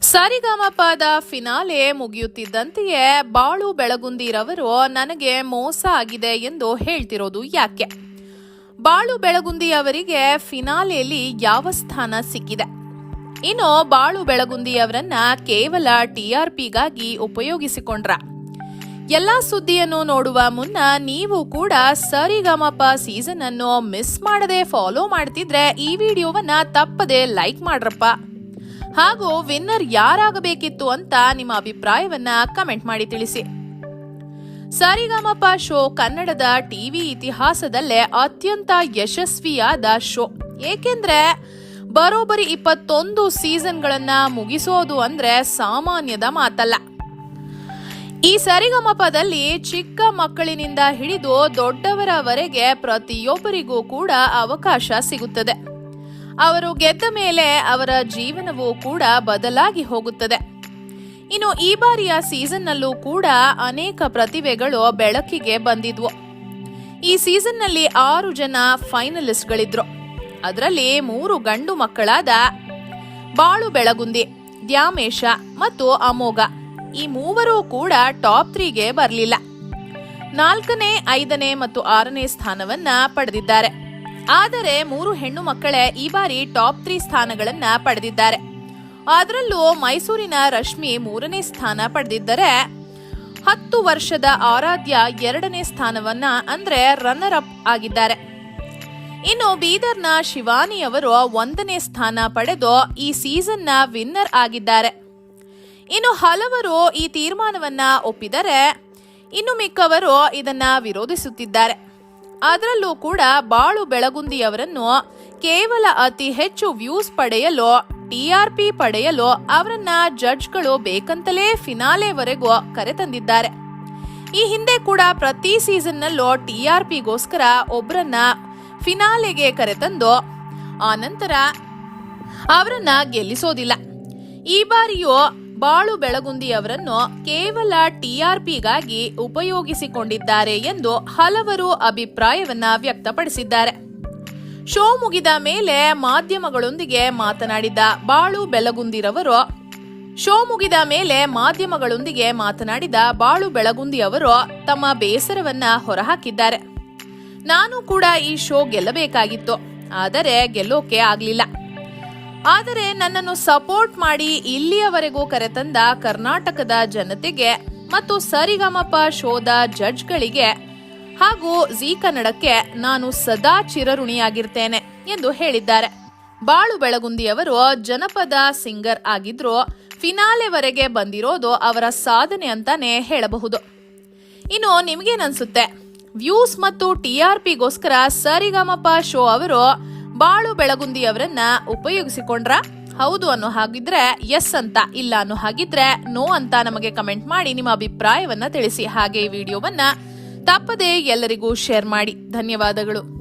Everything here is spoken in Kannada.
ಸರಿಗಮಪದ ಫಿನಾಲೆ ಮುಗಿಯುತ್ತಿದ್ದಂತೆಯೇ ಬಾಳು ಬೆಳಗುಂದಿರವರು ನನಗೆ ಮೋಸ ಆಗಿದೆ ಎಂದು ಹೇಳ್ತಿರೋದು ಯಾಕೆ? ಬಾಳು ಬೆಳಗುಂದಿ ಅವರಿಗೆ ಫಿನಾಲೆಯಲ್ಲಿ ಯಾವ ಸ್ಥಾನ ಸಿಕ್ಕಿದೆ? ಇನ್ನು ಬಾಳು ಬೆಳಗುಂದಿ ಅವರನ್ನ ಕೇವಲ ಟಿಆರ್ಪಿಗಾಗಿ ಉಪಯೋಗಿಸಿಕೊಂಡ್ರ? ಎಲ್ಲಾ ಸುದ್ದಿಯನ್ನು ನೋಡುವ ಮುನ್ನ ನೀವು ಕೂಡ ಸರಿಗಮಪ ಸೀಸನ್ ಅನ್ನು ಮಿಸ್ ಮಾಡದೆ ಫಾಲೋ ಮಾಡ್ತಿದ್ರೆ ಈ ವಿಡಿಯೋವನ್ನ ತಪ್ಪದೆ ಲೈಕ್ ಮಾಡ್ರಪ್ಪ. ಹಾಗೂ ವಿನ್ನರ್ ಯಾರಾಗಬೇಕಿತ್ತು ಅಂತ ನಿಮ್ಮ ಅಭಿಪ್ರಾಯವನ್ನ ಕಮೆಂಟ್ ಮಾಡಿ ತಿಳಿಸಿ. ಸರಿಗಮಪ ಶೋ ಕನ್ನಡದ ಟಿವಿ ಇತಿಹಾಸದಲ್ಲೇ ಅತ್ಯಂತ ಯಶಸ್ವಿಯಾದ ಶೋ. ಏಕೆಂದ್ರೆ ಬರೋಬ್ಬರಿ ಇಪ್ಪತ್ತೊಂದು ಸೀಸನ್ಗಳನ್ನ ಮುಗಿಸೋದು ಅಂದ್ರೆ ಸಾಮಾನ್ಯದ ಮಾತಲ್ಲ. ಈ ಸರಿಗಮಪದಲ್ಲಿ ಚಿಕ್ಕ ಮಕ್ಕಳಿನಿಂದ ಹಿಡಿದು ದೊಡ್ಡವರವರೆಗೆ ಪ್ರತಿಯೊಬ್ಬರಿಗೂ ಕೂಡ ಅವಕಾಶ ಸಿಗುತ್ತದೆ. ಅವರು ಗೆದ್ದ ಮೇಲೆ ಅವರ ಜೀವನವೂ ಕೂಡ ಬದಲಾಗಿ ಹೋಗುತ್ತದೆ. ಇನ್ನು ಈ ಬಾರಿಯ ಸೀಸನ್ನಲ್ಲೂ ಕೂಡ ಅನೇಕ ಪ್ರತಿಭೆಗಳು ಬೆಳಕಿಗೆ ಬಂದಿದ್ವು. ಈ ಸೀಸನ್ನಲ್ಲಿ ಆರು ಜನ ಫೈನಲಿಸ್ಟ್ಗಳಿದ್ರು. ಅದರಲ್ಲಿ ಮೂರು ಗಂಡು ಮಕ್ಕಳಾದ ಬಾಳು ಬೆಳಗುಂದಿ, ದ್ಯಾಮೇಶ ಮತ್ತು ಅಮೋಘ. ಈ ಮೂವರೂ ಕೂಡ ಟಾಪ್ ತ್ರೀಗೆ ಬರಲಿಲ್ಲ. ನಾಲ್ಕನೇ, ಐದನೇ ಮತ್ತು ಆರನೇ ಸ್ಥಾನವನ್ನ ಪಡೆದಿದ್ದಾರೆ. ಆದರೆ ಮೂರು ಹೆಣ್ಣು ಮಕ್ಕಳೇ ಈ ಬಾರಿ ಟಾಪ್ ತ್ರೀ ಸ್ಥಾನಗಳನ್ನ ಪಡೆದಿದ್ದಾರೆ. ಅದರಲ್ಲೂ ಮೈಸೂರಿನ ರಶ್ಮಿ ಮೂರನೇ ಸ್ಥಾನ ಪಡೆದಿದ್ದರೆ ಹತ್ತು ವರ್ಷದ ಆರಾಧ್ಯ ಎರಡನೇ ಸ್ಥಾನವನ್ನ ಅಂದ್ರೆ ರನ್ನರ್ ಅಪ್ ಆಗಿದ್ದಾರೆ. ಇನ್ನು ಬೀದರ್ನ ಶಿವಾನಿ ಅವರು ಒಂದನೇ ಸ್ಥಾನ ಪಡೆದು ಈ ಸೀಸನ್ನ ವಿನ್ನರ್ ಆಗಿದ್ದಾರೆ. ಇನ್ನು ಹಲವರು ಈ ತೀರ್ಮಾನವನ್ನ ಒಪ್ಪಿದರೆ ಇನ್ನು ಮಿಕ್ಕವರು ಇದನ್ನ ವಿರೋಧಿಸುತ್ತಿದ್ದಾರೆ. ಅದರಲ್ಲೂ ಕೂಡ ಬಾಳು ಬೆಳಗುಂದಿಯವರನ್ನು ಕೇವಲ ಅತಿ ಹೆಚ್ಚು ವ್ಯೂಸ್ ಪಡೆಯಲು ಟಿಆರ್ಪಿ ಪಡೆಯಲು ಅವರನ್ನ ಜಡ್ಜ್ಗಳು ಬೇಕಂತಲೇ ಫಿನಾಲೆವರೆಗೂ ಕರೆತಂದಿದ್ದಾರೆ. ಈ ಹಿಂದೆ ಕೂಡ ಪ್ರತಿ ಸೀಸನ್ನಲ್ಲೂ ಟಿಆರ್ಪಿಗೋಸ್ಕರ ಒಬ್ಬರನ್ನ ಫಿನಾಲೆಗೆ ಕರೆತಂದು ಆನಂತರ ಅವರನ್ನ ಗೆಲ್ಲಿಸೋದಿಲ್ಲ. ಈ ಬಾರಿಯೂ ಬಾಳು ಬೆಳಗುಂದಿ ಅವರನ್ನು ಕೇವಲ ಟಿಆರ್ಪಿಗಾಗಿ ಉಪಯೋಗಿಸಿಕೊಂಡಿದ್ದಾರೆ ಎಂದು ಹಲವರು ಅಭಿಪ್ರಾಯವನ್ನ ವ್ಯಕ್ತಪಡಿಸಿದ್ದಾರೆ. ಶೋ ಮುಗಿದ ಮೇಲೆ ಮಾಧ್ಯಮಗಳೊಂದಿಗೆ ಮಾತನಾಡಿದ ಬಾಳು ಬೆಳಗುಂದಿರವರು, ಶೋ ಮುಗಿದ ಮೇಲೆ ಮಾಧ್ಯಮಗಳೊಂದಿಗೆ ಮಾತನಾಡಿದ ಬಾಳು ಬೆಳಗುಂದಿ ಅವರು ತಮ್ಮ ಬೇಸರವನ್ನ ಹೊರಹಾಕಿದ್ದಾರೆ. ನಾನು ಕೂಡ ಈ ಶೋ ಗೆಲ್ಲಬೇಕಾಗಿತ್ತು, ಆದರೆ ಗೆಲ್ಲೋಕೆ ಆಗ್ಲಿಲ್ಲ. ಆದರೆ ನನ್ನನ್ನು ಸಪೋರ್ಟ್ ಮಾಡಿ ಇಲ್ಲಿಯವರೆಗೂ ಕರೆತಂದ ಕರ್ನಾಟಕದ ಜನತೆಗೆ ಮತ್ತು ಸರಿಗಮಪ ಶೋದ ಜಡ್ಜ್ಗಳಿಗೆ ಹಾಗೂ ಜಿ ಕನ್ನಡಕ್ಕೆ ನಾನು ಸದಾ ಚಿರಋಣಿಯಾಗಿರ್ತೇನೆ ಎಂದು ಹೇಳಿದ್ದಾರೆ. ಬಾಳು ಬೆಳಗುಂದಿಯವರು ಜನಪದ ಸಿಂಗರ್ ಆಗಿದ್ರು ಫಿನಾಲೆವರೆಗೆ ಬಂದಿರೋದು ಅವರ ಸಾಧನೆ ಅಂತಾನೆ ಹೇಳಬಹುದು. ಇನ್ನು ನಿಮಗೇನನ್ಸುತ್ತೆ? ವ್ಯೂಸ್ ಮತ್ತು ಟಿಆರ್ಪಿಗೋಸ್ಕರ ಸರಿಗಮಪ ಶೋ ಅವರು ಬಾಳು ಬೆಳಗುಂದಿ ಅವರನ್ನ ಉಪಯೋಗಿಸಿಕೊಂಡ್ರ? ಹೌದು ಅನ್ನೋ ಹಾಗಿದ್ರೆ ಎಸ್ ಅಂತ, ಇಲ್ಲ ಅನ್ನೋ ಹಾಗಿದ್ರೆ ನೋ ಅಂತ ನಮಗೆ ಕಮೆಂಟ್ ಮಾಡಿ ನಿಮ್ಮ ಅಭಿಪ್ರಾಯವನ್ನ ತಿಳಿಸಿ. ಹಾಗೆ ಈ ವಿಡಿಯೋವನ್ನ ತಪ್ಪದೇ ಎಲ್ಲರಿಗೂ ಶೇರ್ ಮಾಡಿ. ಧನ್ಯವಾದಗಳು.